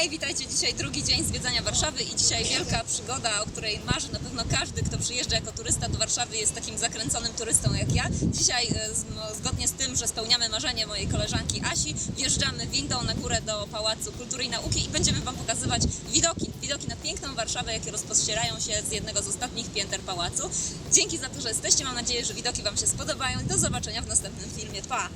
Hej, witajcie dzisiaj drugi dzień zwiedzania Warszawy i dzisiaj wielka przygoda, o której marzy na pewno każdy, kto przyjeżdża jako turysta do Warszawy, jest takim zakręconym turystą jak ja. Dzisiaj, e, no, zgodnie z tym, że spełniamy marzenie mojej koleżanki Asi, wjeżdżamy windą na górę do Pałacu Kultury i Nauki i będziemy Wam pokazywać widoki, widoki na piękną Warszawę, jakie rozpościerają się z jednego z ostatnich pięter pałacu. Dzięki za to, że jesteście, mam nadzieję, że widoki Wam się spodobają i do zobaczenia w następnym filmie. Pa!